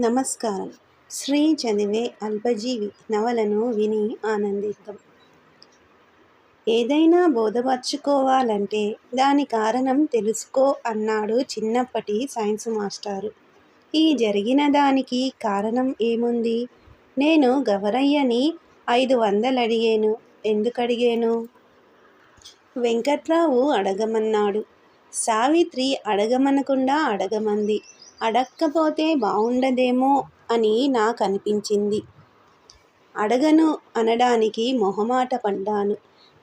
నమస్కారం. శ్రీ చదివే అల్పజీవి నవలను విని ఆనందిద్దాం. ఏదైనా బోధపరచుకోవాలంటే దాని కారణం తెలుసుకో అన్నాడు చిన్నప్పటి సైన్స్ మాస్టారు. ఈ జరిగిన దానికి కారణం ఏముంది? నేను గవరయ్యని ఐదు వందలు అడిగాను ఎందుకు అడిగాను వెంకట్రావు అడగమన్నాడు. సావిత్రి అడగమనకుండా అడగమంది. అడక్కపోతే బావుండదేమో అని నాకు అనిపించింది అడగను అనడానికి మొహమాట పడ్డాను.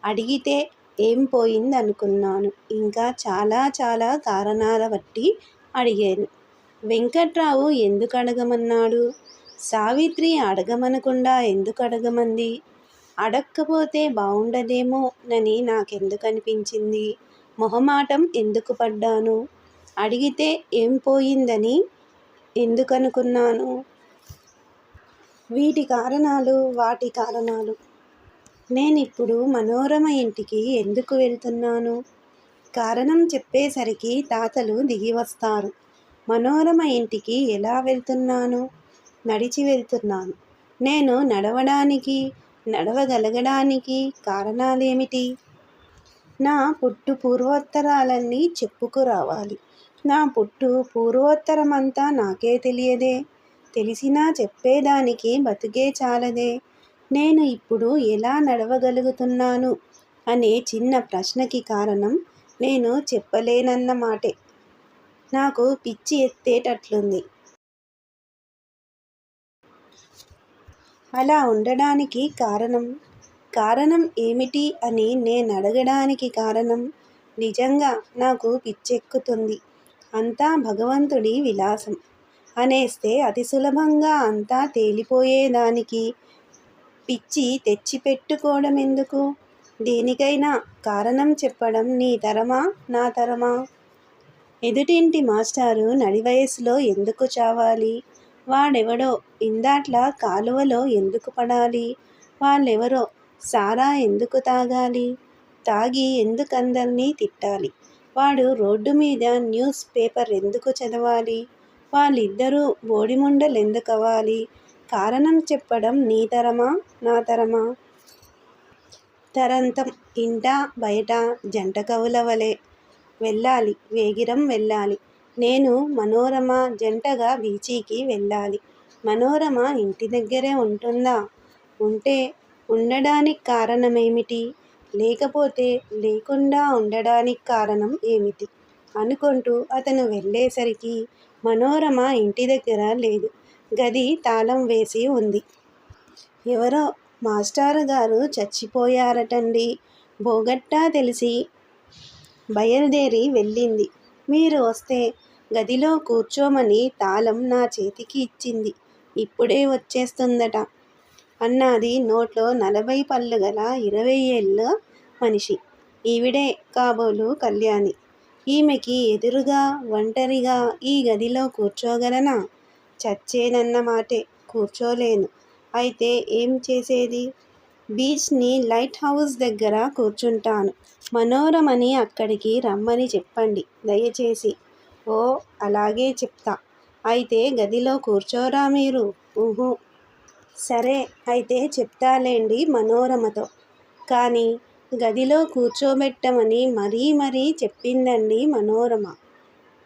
అడిగితే ఏం పోయిందనుకున్నాను. ఇంకా చాలా చాలా కారణాల బట్టి అడిగాను. వెంకట్రావు ఎందుకు అడగమన్నాడు? సావిత్రి అడగమనకుండా ఎందుకు అడగమంది? అడక్కపోతే బాగుండదేమోనని నాకెందుకు అనిపించింది మొహమాటం ఎందుకు పడ్డాను? అడిగితే ఏం పోయిందని ఎందుకనుకున్నాను? వీటి కారణాలు వాటి కారణాలు. నేనిప్పుడు మనోరమ ఇంటికి ఎందుకు వెళ్తున్నాను? కారణం చెప్పేసరికి తాతలు దిగి వస్తారు. మనోరమ ఇంటికి ఎలా వెళ్తున్నాను? నడిచి వెళ్తున్నాను. నేను నడవడానికి నడవగలగడానికి కారణాలేమిటి? నా పుట్టు పూర్వోత్తరాలన్నీ చెప్పుకురావాలి నా పుట్టు పూర్వోత్తరమంతా నాకే తెలియదే. తెలిసినా చెప్పేదానికి బతుకే చాలదే. నేను ఇప్పుడు ఎలా నడవగలుగుతున్నాను? అనే చిన్న ప్రశ్నకి కారణం నేను చెప్పలేనన్నమాటే నాకు పిచ్చి ఎత్తేటట్లుంది. అలా ఉండడానికి కారణం? కారణం ఏమిటి అని నేను అడగడానికి కారణం? నిజంగా నాకు పిచ్చెక్కుతుంది. అంతా భగవంతుడి విలాసం. అనేస్తే అతి సులభంగా అంతా తేలిపోయేదానికి పిచ్చి తెచ్చిపెట్టుకోవడం ఎందుకు దేనికైనా కారణం చెప్పడం నీ తరమా నా తరమా? ఎదుటింటి మాస్టారు నడి వయసులో ఎందుకు చావాలి? వాడెవడో ఇందాట్లా కాలువలో ఎందుకు పడాలి? వాళ్ళెవరో సారా ఎందుకు తాగాలి? తాగి ఎందుకందర్నీ తిట్టాలి? వాడు రోడ్డు మీద న్యూస్ పేపర్ ఎందుకు చదవాలి? వాళ్ళిద్దరూ బోడిముండలెందుకవ్వాలి? కారణం చెప్పడం నీ తరమా? నా తరమా? తరంతం ఇంట బయట జంట కవుల వలె వెళ్ళాలి వేగిరం వెళ్ళాలి. నేను మనోరమ జంటగా బీచీకి వెళ్ళాలి. మనోరమ ఇంటి దగ్గరే ఉంటుందా? ఉంటే ఉండడానికి కారణమేమిటి? లేకపోతే లేకుండా ఉండడానికి కారణం ఏమిటి? అనుకుంటూ అతను వెళ్ళేసరికి మనోరమ ఇంటి దగ్గర లేదు. గది తాళం వేసి ఉంది. ఎవరో మాస్టారు గారు చచ్చిపోయారటండి. బోగట్టా తెలిసి బయలుదేరి వెళ్ళింది. మీరు వస్తే గదిలో కూర్చోమని తాళం నా చేతికి ఇచ్చింది. ఇప్పుడే వచ్చేస్తుందట. అన్నది నోట్లో నలభై పళ్ళు గల ఇరవై ఏళ్ళ మనిషి. ఈవిడే కాబోలు కళ్యాణి. ఈమెకి ఎదురుగా ఒంటరిగా ఈ గదిలో కూర్చోగలనా? చచ్చేనన్నమాటే కూర్చోలేను. అయితే ఏం చేసేది? బీచ్ని లైట్ హౌస్ దగ్గర కూర్చుంటాను. మనోరమని అక్కడికి రమ్మని చెప్పండి దయచేసి. ఓ అలాగే చెప్తా. అయితే గదిలో కూర్చోరా మీరు? ఊహు. సరే అయితే చెప్తాలేండి మనోరమతో. కానీ గదిలో కూర్చోబెట్టమని మరీ మరీ చెప్పిందండి మనోరమ.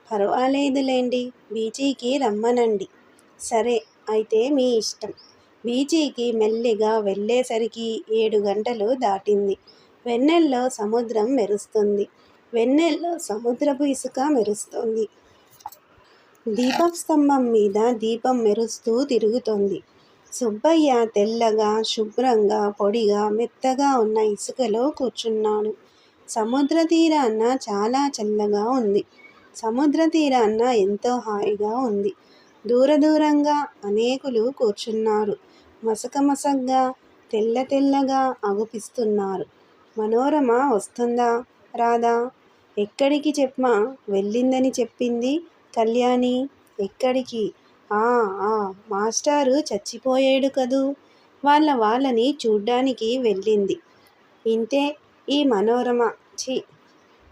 పర్వాలేదులేండి బీచీకి రమ్మనండి. సరే అయితే మీ ఇష్టం. బీచీకి మెల్లిగా వెళ్ళేసరికి ఏడు గంటలు దాటింది. వెన్నెల్లో సముద్రం మెరుస్తుంది. వెన్నెల్లో సముద్రపు ఇసుక మెరుస్తుంది. దీపస్తంభం మీద దీపం మెరుస్తూ తిరుగుతోంది. సుబ్బయ్య తెల్లగా శుభ్రంగా పొడిగా మెత్తగా ఉన్న ఇసుకలో కూర్చున్నాడు. సముద్ర తీరాన్న చాలా చల్లగా ఉంది. సముద్ర తీరాన ఎంతో హాయిగా ఉంది. దూర దూరంగా అనేకులు కూర్చున్నారు. మసకమసగ్గా తెల్ల తెల్లగా అగుపిస్తున్నారు. మనోరమ వస్తుందా? రాదా? ఎక్కడికి చెప్పమా వెళ్ళిందని చెప్పింది కళ్యాణి. ఎక్కడికి? మాస్టారు చచ్చిపోయాడు కదూ? వాళ్ళ వాళ్ళని చూడ్డానికి వెళ్ళింది. ఇంతే ఈ మనోరమ. ఛీ!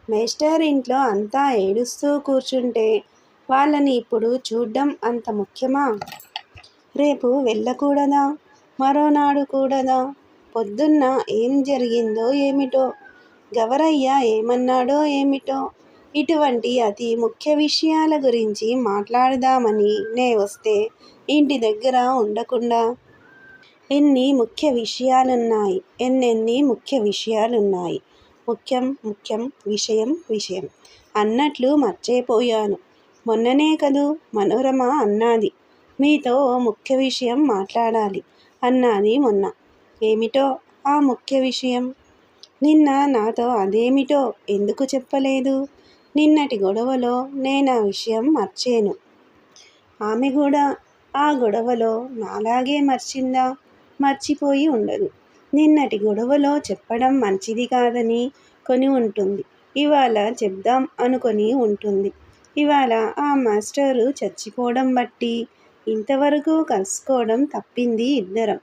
మేస్టర్ ఇంట్లో అంతా ఏడుస్తూ కూర్చుంటే వాళ్ళని ఇప్పుడు చూడ్డం అంత ముఖ్యమా? రేపు వెళ్ళకూడదా? మరోనాడు కూడదా? పొద్దున్న ఏం జరిగిందో ఏమిటో? గవరయ్య ఏమన్నాడో ఏమిటో? ఇటువంటి అతి ముఖ్య విషయాల గురించి మాట్లాడదామని నే వస్తే ఇంటి దగ్గర ఉండకుండా. ఎన్ని ముఖ్య విషయాలున్నాయి ఎన్నెన్ని ముఖ్య విషయాలున్నాయి. ముఖ్యం ముఖ్యం విషయం విషయం. అన్నట్లు మర్చిపోయాను. మొన్ననే కదూ మనోరమ అన్నది. మీతో ముఖ్య విషయం మాట్లాడాలి అన్నది మొన్న. ఏమిటో ఆ ముఖ్య విషయం? నిన్న నాతో అదేమిటో ఎందుకు చెప్పలేదు? నిన్నటి గొడవలో నేను ఆ విషయం మర్చాను. ఆమె కూడా ఆ గొడవలో నాలాగే మర్చిందా? మర్చిపోయి ఉండదు. నిన్నటి గొడవలో చెప్పడం మంచిది కాదని కొని ఉంటుంది. ఇవాళ చెప్దాం అనుకొని ఉంటుంది. ఇవాళ ఆ మాస్టరు చచ్చిపోవడం బట్టి ఇంతవరకు కలుసుకోవడం తప్పింది ఇద్దరం.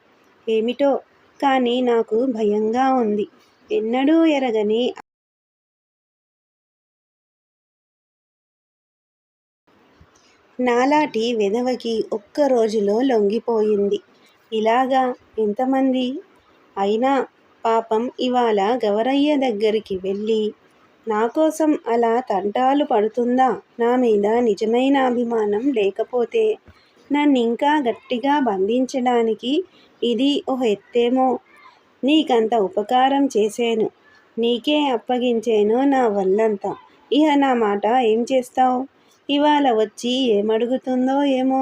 ఏమిటో? కానీ నాకు భయంగా ఉంది. ఎన్నడూ ఎరగని నాలాటి వెధవకి ఒక్క రోజులో లొంగిపోయింది. ఇలాగా ఎంతమంది? అయినా పాపం ఇవాళ గవరయ్య దగ్గరికి వెళ్ళి నా కోసం అలా తంటాలు పడుతుందా? నా మీద నిజమైన అభిమానం లేకపోతే నన్నింకా గట్టిగా బంధించడానికి ఇది ఓ ఎత్తేమో? నీకంత ఉపకారం చేసేను నీకే అప్పగించాను నా వల్లంతా. ఇహ నా మాట ఏం చేస్తావు? ఇవాళ వచ్చి ఏమడుగుతుందో ఏమో.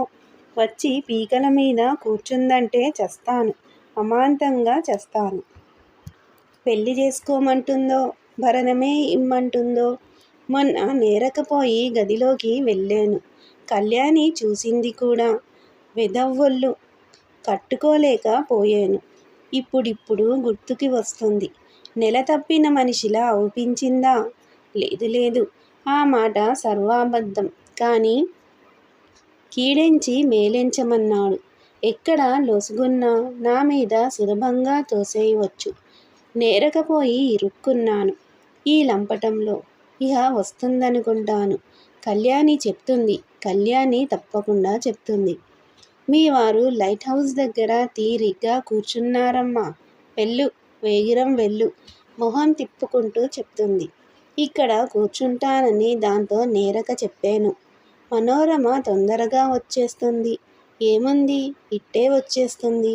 వచ్చి పీకల మీద కూర్చుందంటే చస్తాను. అమాంతంగా చస్తాను. పెళ్ళి చేసుకోమంటుందో భరణమే ఇమ్మంటుందో. మొన్న నేరకపోయి గదిలోకి వెళ్ళాను. కళ్యాణి చూసింది కూడా. వెదవ్వొళ్ళు. కట్టుకోలేకపోయాను ఇప్పుడిప్పుడు గుర్తుకి వస్తుంది. నెల తప్పిన మనిషిలా అవుపించిందా? లేదు లేదు. ఆ మాట సర్వాబద్ధం. కానీ కీడెంచి మేలెంచమన్నాడు. ఎక్కడ లొసుగున్నా నా మీద సులభంగా తోసేయవచ్చు. నేరకపోయి ఇరుక్కున్నాను ఈ లంపటంలో. ఇహ వస్తుందనుకుంటాను. కళ్యాణి చెప్తుంది. కళ్యాణి తప్పకుండా చెప్తుంది. మీ వారు లైట్ హౌస్ దగ్గర తీరిగ్గా కూర్చున్నారమ్మా. వెళ్ళు వేగిరం వెళ్ళు. మొహం తిప్పుకుంటూ చెప్తుంది. ఇక్కడ కూర్చుంటానని దాంతో నేరక చెప్పాను. మనోరమ తొందరగా వచ్చేస్తుంది. ఏముంది? ఇట్టే వచ్చేస్తుంది.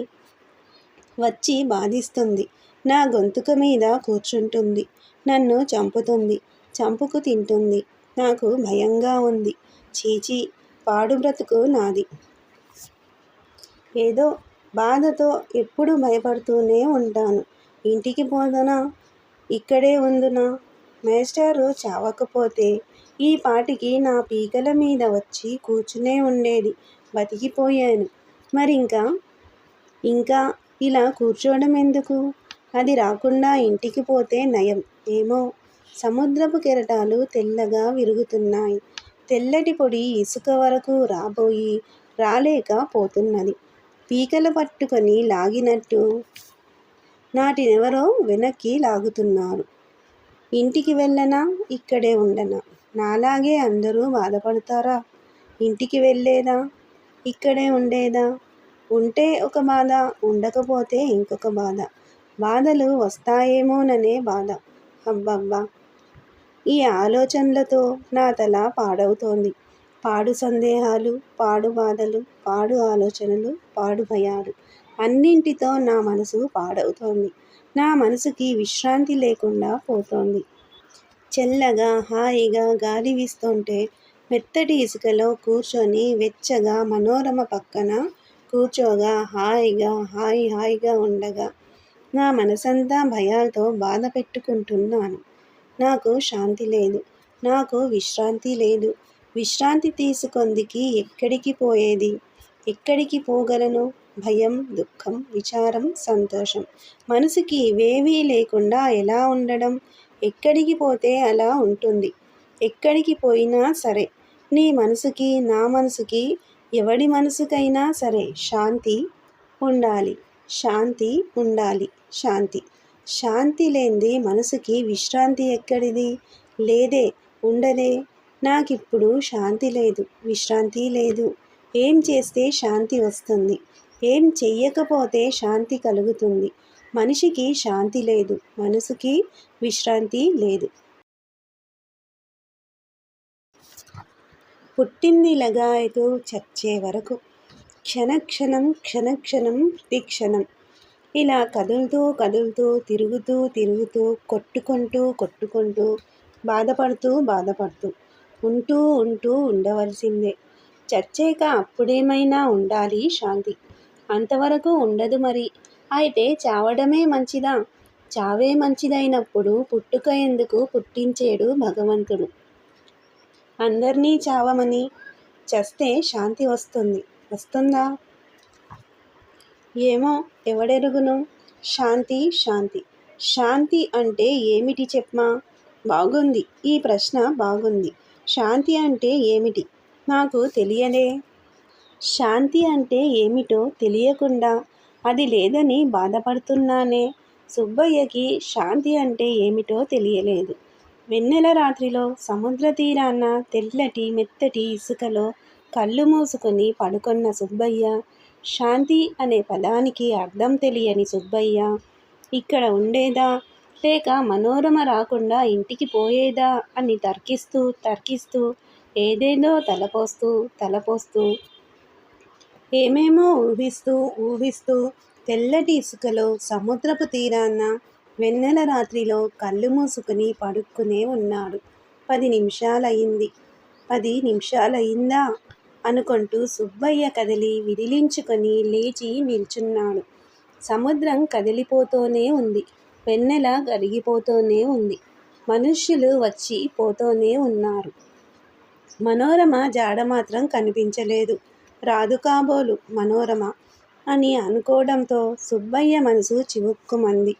వచ్చి బాధిస్తుంది. నా గొంతుక మీద కూర్చుంటుంది. నన్ను చంపుతుంది. చంపుకు తింటుంది. నాకు భయంగా ఉంది. చీచీ పాడు బ్రతుకు నాది. ఏదో బాధతో ఎప్పుడు భయపడుతూనే ఉంటాను. ఇంటికి పోదనా? ఇక్కడే ఉందునా? మేస్టారు చావకపోతే ఈ పాటికి నా పీకల మీద వచ్చి కూర్చునే ఉండేది. బతికిపోయాను. మరింకా ఇంకా ఇలా కూర్చోవడం ఎందుకు? అది రాకుండా ఇంటికి పోతే నయం. ఏమో. సముద్రపు కెరటాలు తెల్లగా విరుగుతున్నాయి. తెల్లటి పొడి ఇసుక వరకు రాబోయి రాలేక పోతున్నది. పీకలు పట్టుకొని లాగినట్టు నాటినెవరో వెనక్కి లాగుతున్నారు. ఇంటికి వెళ్ళనా? ఇక్కడే ఉండనా? నాలాగే అందరూ బాధపడతారా? ఇంటికి వెళ్ళేదా? ఇక్కడే ఉండేదా? ఉంటే ఒక బాధ ఉండకపోతే ఇంకొక బాధ. బాధలు వస్తాయేమోననే బాధ. అబ్బబ్బా! ఈ ఆలోచనలతో నా తల పాడవుతోంది. పాడు సందేహాలు పాడు బాధలు పాడు ఆలోచనలు పాడు భయాలు అన్నింటితో నా మనసు పాడవుతోంది. నా మనసుకి విశ్రాంతి లేకుండా పోతోంది. చల్లగా హాయిగా గాలి వీస్తుంటే మెత్తటి ఇసుకలో కూర్చొని వెచ్చగా మనోరమ పక్కన కూర్చోగా హాయిగా హాయి హాయిగా ఉండగా నా మనసంతా భయాలతో బాధ పెట్టుకుంటున్నాను. నాకు శాంతి లేదు. నాకు విశ్రాంతి లేదు. విశ్రాంతి తీసుకొందికి ఎక్కడికి పోయేది? ఎక్కడికి పోగలను? భయం దుఃఖం విచారం సంతోషం. మనసుకి ఇవేవీ లేకుండా ఎలా ఉండడం? ఎక్కడికి పోతే అలా ఉంటుంది. ఎక్కడికి పోయినా సరే. నీ మనసుకి నా మనసుకి ఎవడి మనసుకైనా సరే శాంతి ఉండాలి. శాంతి ఉండాలి. శాంతి. శాంతి లేనిది మనసుకి విశ్రాంతి ఎక్కడిది? లేదే ఉండదే. నాకిప్పుడు శాంతి లేదు విశ్రాంతి లేదు. ఏం చేస్తే శాంతి వస్తుంది? ఏం చెయ్యకపోతే శాంతి కలుగుతుంది. మనిషికి శాంతి లేదు మనసుకి విశ్రాంతి లేదు. పుట్టింది లగాయతూ చచ్చే వరకు. క్షణక్షణం క్షణక్షణం ప్రతిక్షణం ఇలా కదులుతూ కదులుతూ తిరుగుతూ తిరుగుతూ కొట్టుకుంటూ కొట్టుకుంటూ బాధపడుతూ బాధపడుతూ ఉంటూ ఉంటూ ఉండవలసిందే. చచ్చాక అప్పుడేమైనా ఉండాలి శాంతి. అంతవరకు ఉండదు మరి. అయితే చావడమే మంచిదా? చావే మంచిదైనప్పుడు పుట్టుక ఎందుకు పుట్టించేడు భగవంతుడు. అందరినీ చావమని చస్తే శాంతి వస్తుంది. వస్తుందా? ఏమో ఎవడెరుగును? శాంతి శాంతి. శాంతి అంటే ఏమిటి చెప్పమా? బాగుంది. ఈ ప్రశ్న బాగుంది. శాంతి అంటే ఏమిటి? నాకు తెలియదే. శాంతి అంటే ఏమిటో తెలియకుండా అది లేదని బాధపడుతున్నానే. సుబ్బయ్యకి శాంతి అంటే ఏమిటో తెలియలేదు. వెన్నెల రాత్రిలో సముద్ర తీరాన తెల్లటి మెత్తటి ఇసుకలో కళ్ళు మూసుకొని పడుకొన్న సుబ్బయ్య శాంతి అనే పదానికి అర్థం తెలియని సుబ్బయ్య ఇక్కడ ఉండేదా? లేక మనోరమ రాకుండా ఇంటికి పోయేదా? అని తర్కిస్తూ తర్కిస్తూ ఏదేదో తలపోస్తూ తలపోస్తూ ఏమేమో ఊహిస్తూ ఊహిస్తూ తెల్లటి ఇసుకలో సముద్రపు తీరాన వెన్నెల రాత్రిలో కళ్ళు మూసుకుని పడుక్కునే ఉన్నాడు. పది నిమిషాలయ్యింది పది నిమిషాలయ్యిందా అనుకుంటూ సుబ్బయ్య కదిలి విదిలించుకొని లేచి నిల్చున్నాడు. సముద్రం కదిలిపోతూనే ఉంది. వెన్నెల కరిగిపోతూనే ఉంది. మనుష్యులు వచ్చి పోతూనే ఉన్నారు. మనోరమ జాడ మాత్రం కనిపించలేదు. రాదు కాబోలు మనోరమ అని అనుకోవడంతో సుబ్బయ్య మనసు చివుక్కుమంది.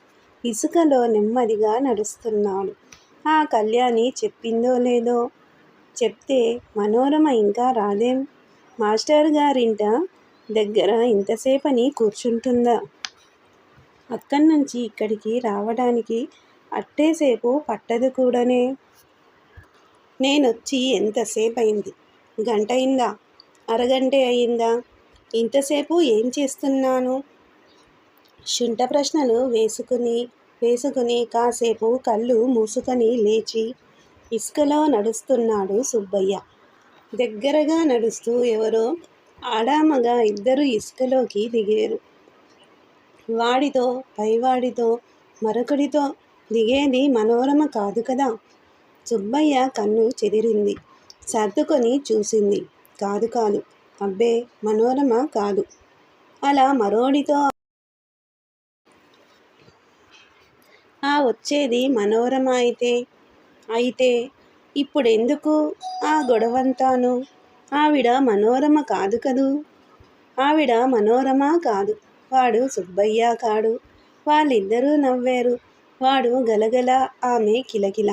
ఇసుకలో నెమ్మదిగా నడుస్తున్నాడు. ఆ కళ్యాణి చెప్పిందో లేదో చెప్తే మనోరమ ఇంకా రాదేం? మాస్టర్ గారింట దగ్గర ఇంతసేపని కూర్చుంటుందా? అక్కడి నుంచి ఇక్కడికి రావడానికి అట్టేసేపు పట్టదు కూడానే. నేనొచ్చి ఎంతసేపు అయింది గంట అయిందా అరగంటే అయిందా? ఇంతసేపు ఏం చేస్తున్నాను? శుంఠ ప్రశ్నలు వేసుకుని వేసుకుని కాసేపు కళ్ళు మూసుకొని లేచి ఇసుకలో నడుస్తున్నాడు సుబ్బయ్య. దగ్గరగా నడుస్తూ ఎవరో ఆడామగా ఇద్దరు ఇసుకలోకి దిగారు. వాడితో పైవాడితో మరొకడితో దిగేది మనోరమ కాదు కదా? సుబ్బయ్య కన్ను చెదిరింది సర్దుకొని చూసింది. కాదు కాదు. అబ్బే మనోరమ కాదు. అలా మరోడితో ఆ వచ్చేది మనోరమ అయితే. అయితే ఇప్పుడెందుకు ఆ గొడవంతాను? ఆవిడ మనోరమ కాదు కదూ? ఆవిడ మనోరమ కాదు. వాడు సుబ్బయ్య కాడు. వాళ్ళిద్దరూ నవ్వారు. వాడు గలగల ఆమె కిలకిల.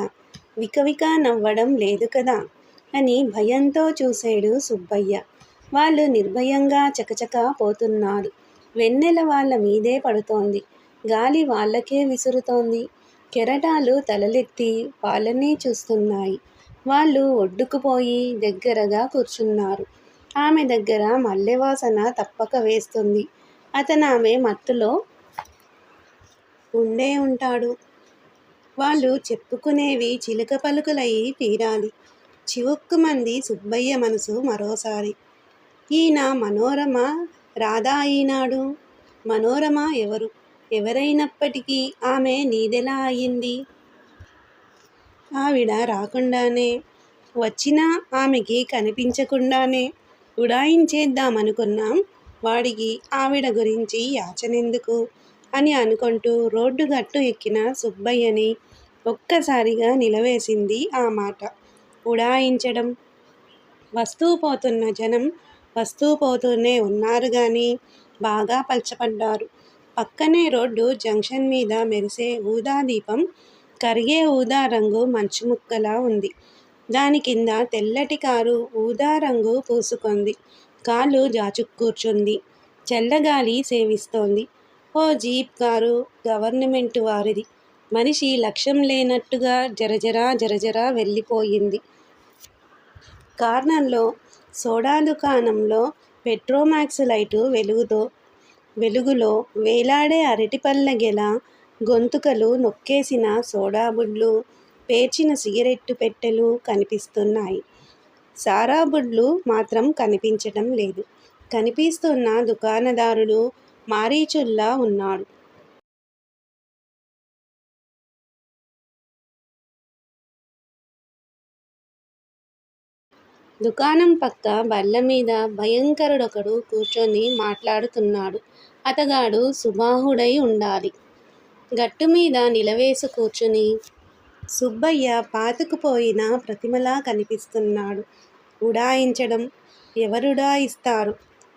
వికవిక నవ్వడం లేదు కదా. అని భయంతో చూశాడు సుబ్బయ్య. వాళ్ళు నిర్భయంగా చకచక పోతున్నారు వెన్నెల వాళ్ళ మీదే పడుతోంది. గాలి వాళ్ళకే విసురుతోంది. కెరటాలు తలలెత్తి వాళ్ళనే చూస్తున్నాయి. వాళ్ళు ఒడ్డుకుపోయి దగ్గరగా కూర్చున్నారు. ఆమె దగ్గర మల్లెవాసన తప్పక వేస్తుంది. అతను ఆమె మత్తులో ఉండే ఉంటాడు. వాళ్ళు చెప్పుకునేవి చిలుక పలుకులయి తీరాలి చివుక్కుమంది సుబ్బయ్య మనసు మరోసారి. ఈయన మనోరమ రాధా అయినాడు మనోరమ ఎవరు? ఎవరైనప్పటికీ ఆమె నీదెలా అయింది ఆవిడ రాకుండానే వచ్చినా ఆమెకి కనిపించకుండానే ఉడాయించేద్దామనుకున్నాం. వాడికి ఆవిడ గురించి యాచనెందుకు? అని అనుకుంటూ రోడ్డు గట్టు ఎక్కిన సుబ్బయ్యని ఒక్కసారిగా నిలవేసింది ఆ మాట. ఉడాయించడం. వస్తూ పోతున్న జనం వస్తూ పోతూనే ఉన్నారు కానీ బాగా పలచపడ్డారు. పక్కనే రోడ్డు జంక్షన్ మీద మెరిసే ఊదా దీపం కరిగే ఊదా రంగు మంచు ముక్కలా ఉంది. దాని కింద తెల్లటి కారు ఊదా రంగు పూసుకుంది. కాళ్ళు జాచు కూర్చుంది చల్లగాలి సేవిస్తోంది. ఓ జీప్ కారు గవర్నమెంట్ వారిది. మనిషి లక్ష్యం లేనట్టుగా జరజరా జరజరా వెళ్ళిపోయింది. కార్నర్లో సోడా దుకాణంలో పెట్రోమాక్స్ లైటు వెలుగుతో వెలుగులో వేలాడే అరటిపళ్ళ గెల గొంతుకలు నొక్కేసిన సోడా బుడ్లు పేర్చిన సిగరెట్టు పెట్టెలు కనిపిస్తున్నాయి. సారా బుడ్లు మాత్రం కనిపించటం లేదు. కనిపిస్తున్న దుకాణదారుడు మారీచుల్లా ఉన్నాడు. దుకాణం పక్క బల్ల మీద భయంకరుడొకడు కూర్చొని మాట్లాడుతున్నాడు. అతగాడు సుబాహుడై ఉండాలి. గట్టు మీద నిలవేసి కూర్చుని సుబ్బయ్య పాతుకుపోయిన ప్రతిమలా కనిపిస్తున్నాడు. ఉడాయించడం ఎవరుడాయిస్తారు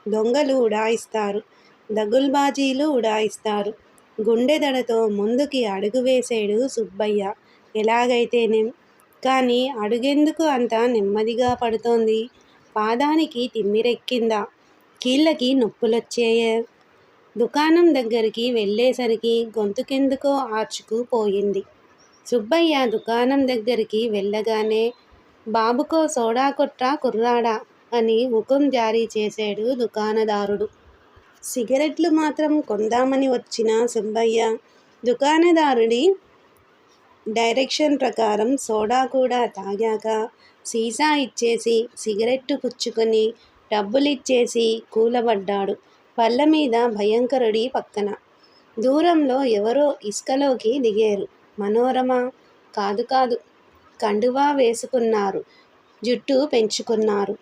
దొంగలు ఉడాయిస్తారు. దగుల్బాజీలు ఉడాయిస్తారు. గుండెదడతో ముందుకి అడుగు వేసేడు సుబ్బయ్య. ఎలాగైతేనేం? కానీ అడుగెందుకు అంత నెమ్మదిగా పడుతోంది? పాదానికి తిమ్మిరెక్కిందా? కీళ్ళకి నొప్పులొచ్చేయే దుకాణం దగ్గరికి వెళ్ళేసరికి గొంతుకెందుకో ఆర్చుకుపోయింది సుబ్బయ్య దుకాణం దగ్గరికి వెళ్ళగానే బాబుకో సోడా కొట్రా కుర్రాడా అని హుకుం జారీ చేశాడు దుకాణదారుడు. సిగరెట్లు మాత్రం కొందామని వచ్చిన సుబ్బయ్య దుకాణదారుడి డైరెక్షన్ ప్రకారం సోడా కూడా తాగాక సీసా ఇచ్చేసి సిగరెట్టు పుచ్చుకొని డబ్బులిచ్చేసి కూలబడ్డాడు. పళ్ళ మీద భయంకరుడి పక్కన. దూరంలో ఎవరో ఇసుకలోకి దిగారు. మనోరమ కాదు కాదు కండువా వేసుకున్నారు. జుట్టు పెంచుకున్నారు.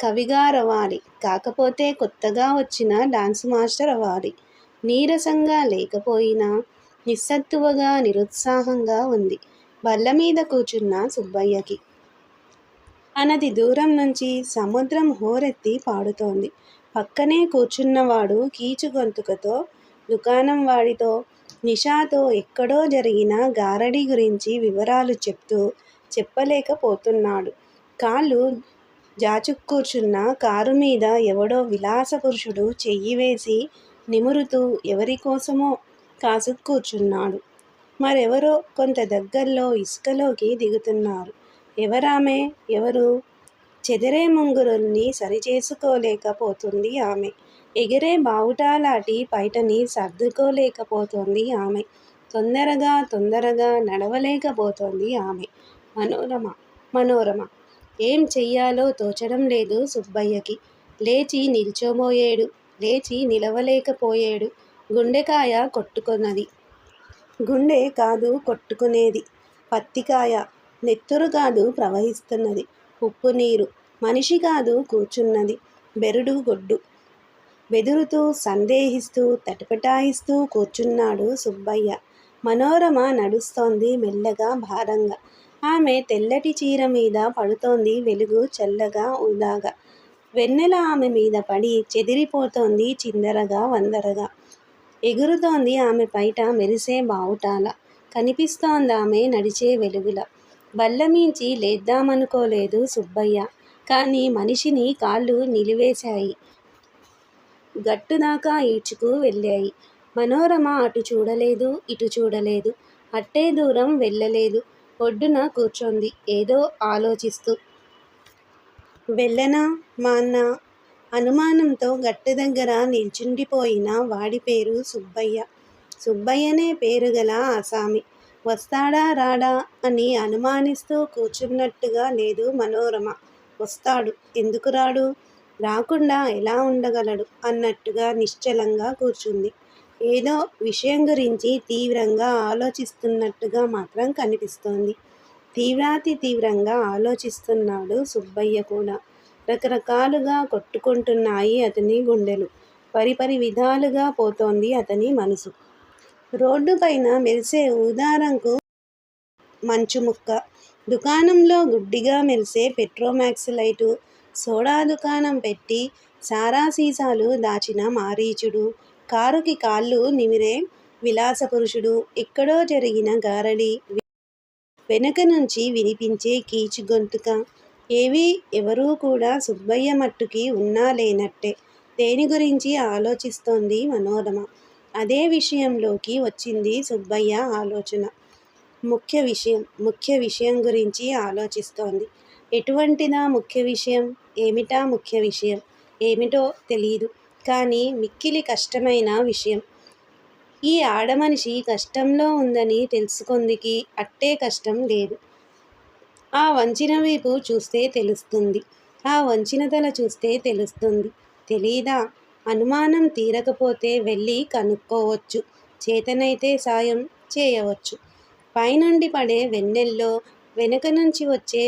కవిగారవ్వాలి కాకపోతే కొత్తగా వచ్చిన డాన్స్ మాస్టర్ అవ్వాలి. నీరసంగా లేకపోయినా నిస్సత్తువగా నిరుత్సాహంగా ఉంది. బల్ల మీద కూర్చున్న సుబ్బయ్యకి. అనది దూరం నుంచి సముద్రం హోరెత్తి పాడుతోంది. పక్కనే కూర్చున్నవాడు కీచు గొంతుకతో దుకాణం వాడితో నిషాతో ఎక్కడో జరిగిన గారడి గురించి వివరాలు చెప్తూ చెప్పలేకపోతున్నాడు. కాళ్ళు జాచుక్కూర్చున్న కారు మీద ఎవడో విలాస పురుషుడు చెయ్యి వేసి నిమురుతూ ఎవరికోసమో కాసుక్కూర్చున్నాడు మరెవరో కొంత దగ్గరలో ఇసుకలోకి దిగుతున్నారు. ఎవరామె? ఎవరు? చెదిరే ముంగురుల్ని సరిచేసుకోలేకపోతుంది ఆమె. ఎగిరే బావుటాలాటి పైటని సర్దుకోలేకపోతోంది ఆమె. తొందరగా తొందరగా నడవలేకపోతోంది ఆమె. మనోరమ మనోరమ. ఏం చెయ్యాలో తోచడం లేదు సుబ్బయ్యకి. లేచి నిల్చోబోయేడు. లేచి నిలవలేకపోయేడు. గుండెకాయ కొట్టుకున్నది గుండె కాదు కొట్టుకునేది. పత్తికాయ నెత్తురు కాదు ప్రవహిస్తున్నది. ఉప్పు నీరు మనిషి కాదు కూర్చున్నది. బెరుడు గొడ్డు బెదురుతూ సందేహిస్తూ తటపటాయిస్తూ కూర్చున్నాడు సుబ్బయ్య. మనోరమ నడుస్తోంది మెల్లగా భారంగా. ఆమె తెల్లటి చీర మీద పడుతోంది వెలుగు చల్లగా ఉదాగా వెన్నెల ఆమె మీద పడి చెదిరిపోతోంది చిందరగా వందరగా. ఎగురుతోంది ఆమె పైట మెరిసే బావుటాల. కనిపిస్తోందామె నడిచే వెలుగుల. బల్లమీంచి లేద్దామనుకోలేదు సుబ్బయ్య. కానీ మనిషిని కాళ్ళు నిలివేశాయి. గట్టుదాకా ఈడ్చుకు వెళ్ళాయి. మనోరమ అటు చూడలేదు ఇటు చూడలేదు. అట్టే దూరం వెళ్ళలేదు. ఒడ్డున కూర్చోంది. ఏదో ఆలోచిస్తూ. వెళ్ళనా మా అన్న? అనుమానంతో గట్టు దగ్గర నిల్చుండిపోయిన వాడి పేరు సుబ్బయ్య. సుబ్బయ్యనే పేరు గల ఆసామి వస్తాడా రాడా అని అనుమానిస్తూ కూర్చున్నట్టుగా లేదు మనోరమ. వస్తాడు. ఎందుకు రాడు? రాకుండా ఎలా ఉండగలడు? అన్నట్టుగా నిశ్చలంగా కూర్చుంది. ఏదో విషయం గురించి తీవ్రంగా ఆలోచిస్తున్నట్టుగా మాత్రం కనిపిస్తోంది. తీవ్రాతి తీవ్రంగా ఆలోచిస్తున్నాడు సుబ్బయ్య కూడా. రకరకాలుగా కొట్టుకుంటున్నాయి అతని గుండెలు. పరిపరి విధాలుగా పోతోంది అతని మనసు. రోడ్డు పైన మెరిసే ఊదారంకు మంచు ముక్క. దుకాణంలో గుడ్డిగా మెరిసే పెట్రోమాక్స్ లైటు. సోడా దుకాణం పెట్టి సారా సీసాలు దాచిన మారీచుడు. కారుకి కాళ్ళు నిమిరే విలాస పురుషుడు. ఎక్కడో జరిగిన గారడి. వెనుక నుంచి వినిపించే కీచు గొంతుక. ఏవి ఎవరూ కూడా సుబ్బయ్య మట్టుకి ఉన్నా లేనట్టే. దేని గురించి ఆలోచిస్తోంది మనోరమ? అదే విషయంలోకి వచ్చింది సుబ్బయ్య ఆలోచన. ముఖ్య విషయం ముఖ్య విషయం గురించి ఆలోచిస్తోంది. ఎటువంటిదా ముఖ్య విషయం? ఏమిటా ముఖ్య విషయం? ఏమిటో తెలియదు కానీ మిక్కిలి కష్టమైన విషయం. ఈ ఆడమనిషి కష్టంలో ఉందని తెలుసుకుందికి అట్టే కష్టం లేదు. ఆ వంచిన వైపు చూస్తే తెలుస్తుంది. ఆ వంచిన తల చూస్తే తెలుస్తుంది. తెలీదా? అనుమానం తీరకపోతే వెళ్ళి కనుక్కోవచ్చు. చేతనైతే సాయం చేయవచ్చు. పైనుండి పడే వెన్నెల్లో వెనుక నుంచి వచ్చే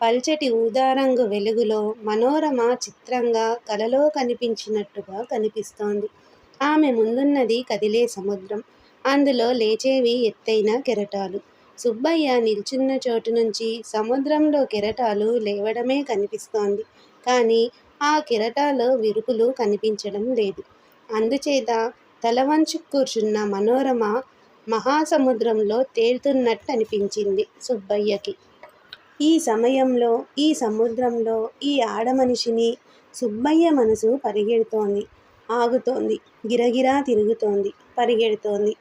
పల్చటి ఊదారంగు వెలుగులో మనోరమ చిత్రంగా కలలో కనిపించినట్టుగా కనిపిస్తోంది. ఆమె ముందున్నది కదిలే సముద్రం. అందులో లేచేవి ఎత్తైన కెరటాలు. సుబ్బయ్య నిల్చున్న చోటు నుంచి సముద్రంలో కెరటాలు లేవడమే కనిపిస్తోంది. కానీ ఆ కెరటాలు విరుపులు కనిపించడం లేదు. అందుచేత తలవంచు కూర్చున్న మనోరమ మహాసముద్రంలో తేలుతున్నట్టు అనిపించింది సుబ్బయ్యకి. ఈ సమయంలో ఈ సముద్రంలో ఈ ఆడమనిషిని సుబ్బయ్య మనసు పరిగెడుతోంది. ఆగుతోంది. గిరగిరా తిరుగుతోంది. పరిగెడుతోంది.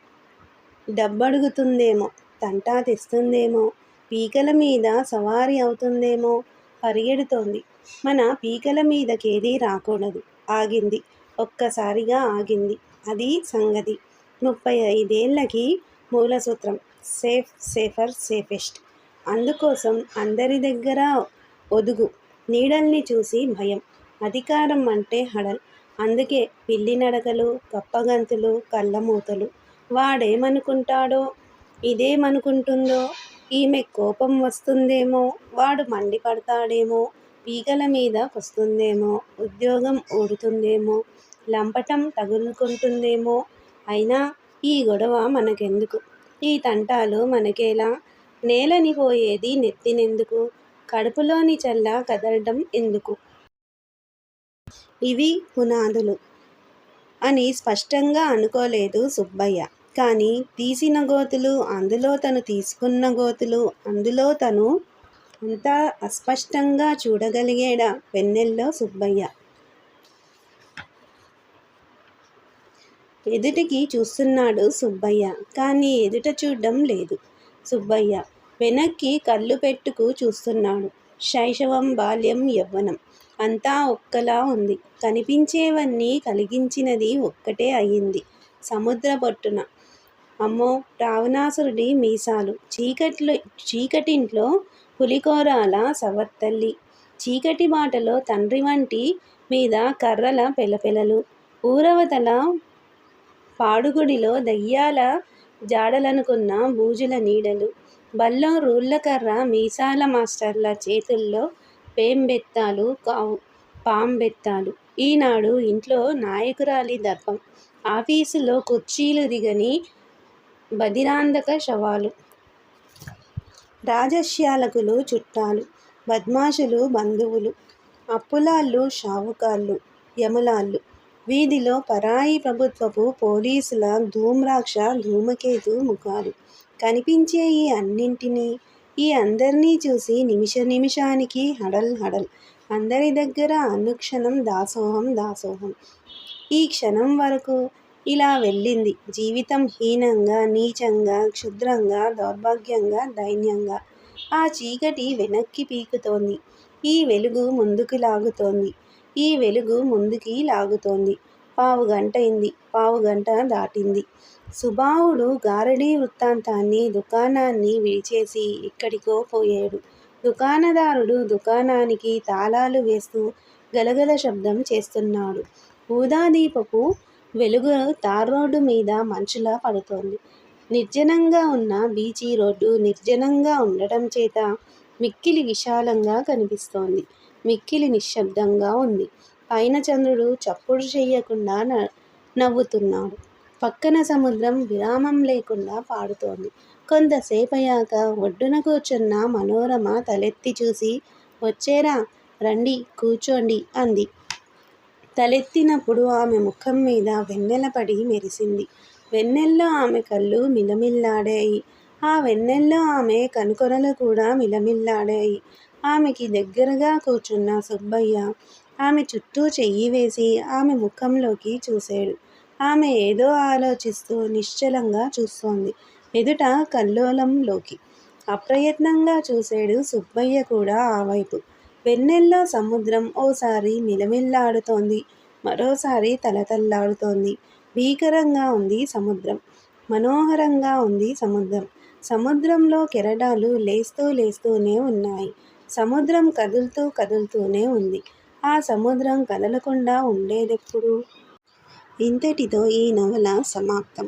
డబ్బడుగుతుందేమో. తంటా తెస్తుందేమో. పీకల మీద సవారీ అవుతుందేమో పరిగెడుతోంది. మన పీకల మీదకేదీ రాకూడదు. ఆగింది. ఒక్కసారిగా ఆగింది. అది సంగతి. ముప్పై ఐదేళ్ళకి మూలసూత్రం. Safe safer safest. అందుకోసం అందరి దగ్గర ఒదుగు. నీడల్ని చూసి భయం. అధికారం అంటే హడల్. అందుకే పిల్లి నడకలు కప్పగంతులు కళ్ళమూతలు. వాడేమనుకుంటాడో ఇదేమనుకుంటుందో? ఈమె కోపం వస్తుందేమో? వాడు మండిపడతాడేమో? పీకల మీద వస్తుందేమో? ఉద్యోగం ఊడుతుందేమో? లంపటం తగులుకుంటుందేమో? అయినా ఈ గొడవ మనకెందుకు? ఈ తంటాలు మనకేలా? నేలని పోయేది నెత్తినెందుకు? కడుపులోని చల్ల కదలడం ఎందుకు? ఇవి పునాదులు అని స్పష్టంగా అనుకోలేదు సుబ్బయ్య. కానీ తీసిన గోతులు అందులో తను తీసుకున్న గోతులు అందులో తను అంతా అస్పష్టంగా చూడగలిగేడా? వెన్నెల్లో సుబ్బయ్య. ఎదుటికి చూస్తున్నాడు సుబ్బయ్య కానీ ఎదుట చూడ్డం లేదు సుబ్బయ్య. వెనక్కి కళ్ళు పెట్టుకు చూస్తున్నాడు. శైశవం బాల్యం యవ్వనం అంతా ఒక్కలా ఉంది. కనిపించేవన్నీ కలిగించినది ఒక్కటే అయింది సముద్ర పొట్టున అమ్మో రావణాసురుడి మీసాలు. చీకట్లో చీకటింట్లో పులికోరాల సవత్తల్లి చీకటి బాటలో తండ్రి వంటి మీద కర్రల పెలపెలలు. ఊరవతల పాడుగుడిలో దయ్యాల జాడలనుకున్న బూజుల నీడలు. బల్లో రూళ్ళకర్ర మీసాల మాస్టర్ల చేతుల్లో పేంబెత్తాలు కావు పాంబెత్తాలు. ఈనాడు ఇంట్లో నాయకురాలి దర్పం. ఆఫీసులో కుర్చీలు దిగని బదిరాంధక శవాలు. రాజశ్యాలకులు చుట్టాలు బద్మాషులు బంధువులు అప్పులాళ్ళు షావుకాళ్ళు యములాళ్ళు. వీధిలో పరాయి ప్రభుత్వపు పోలీసుల ధూమ్రాక్ష ధూమకేతు ముఖాలు కనిపించే ఈ అన్నింటినీ ఈ అందరినీ చూసి నిమిష నిమిషానికి హడల్ హడల్. అందరి దగ్గర అనుక్షణం దాసోహం దాసోహం. ఈ క్షణం వరకు ఇలా వెళ్ళింది. జీవితం హీనంగా నీచంగా క్షుద్రంగా దౌర్భాగ్యంగా దైన్యంగా. ఆ చీకటి వెనక్కి పీకుతోంది. ఈ వెలుగు ముందుకు లాగుతోంది. ఈ వెలుగు ముందుకి లాగుతోంది. పావుగంటైంది పావుగంట దాటింది. సుబాహుడు గారడీ వృత్తాంతాన్ని దుకాణాన్ని విడిచేసి ఎక్కడికో పోయాడు. దుకాణదారుడు దుకాణానికి తాళాలు వేస్తూ గలగల శబ్దం చేస్తున్నాడు. ఊదాదీపపు వెలుగు తార్ రోడ్డు మీద మంచులా పడుతోంది. నిర్జనంగా ఉన్న బీచీ రోడ్డు నిర్జనంగా ఉండటం చేత మిక్కిలి విశాలంగా కనిపిస్తోంది. మిక్కిలి నిశ్శబ్దంగా ఉంది. పైన చంద్రుడు చప్పుడు చేయకుండా నవ్వుతున్నాడు. పక్కన సముద్రం విరామం లేకుండా పాడుతోంది కొంతసేపయ్యాక ఒడ్డున కూర్చున్న మనోరమ తలెత్తి చూసి వచ్చేరా రండి కూర్చోండి అంది. తలెత్తినప్పుడు ఆమె ముఖం మీద వెన్నెలపడి మెరిసింది. వెన్నెల్లో ఆమె కళ్ళు మిలమిల్లాడాయి. ఆ వెన్నెల్లో ఆమె కనుకొనలు కూడా మిలమిల్లాడాయి. ఆమెకి దగ్గరగా కూర్చున్న సుబ్బయ్య ఆమె చుట్టూ చెయ్యి వేసి ఆమె ముఖంలోకి చూశాడు. ఆమె ఏదో ఆలోచిస్తూ నిశ్చలంగా చూస్తోంది. ఎదుట కల్లోలంలోకి. అప్రయత్నంగా చూశాడు సుబ్బయ్య కూడా ఆ వైపు. వెన్నెల్లో సముద్రం ఓసారి మిలమిల్లాడుతోంది. మరోసారి తలతల్లాడుతోంది భీకరంగా ఉంది సముద్రం. మనోహరంగా ఉంది సముద్రం. సముద్రంలో కెరటాలు లేస్తూ లేస్తూనే ఉన్నాయి. సముద్రం కదులుతూ కదులుతూనే ఉంది. ఆ సముద్రం కదలకుండా ఉండేదెప్పుడు? ఇంతటితో ఈ నవల సమాప్తం.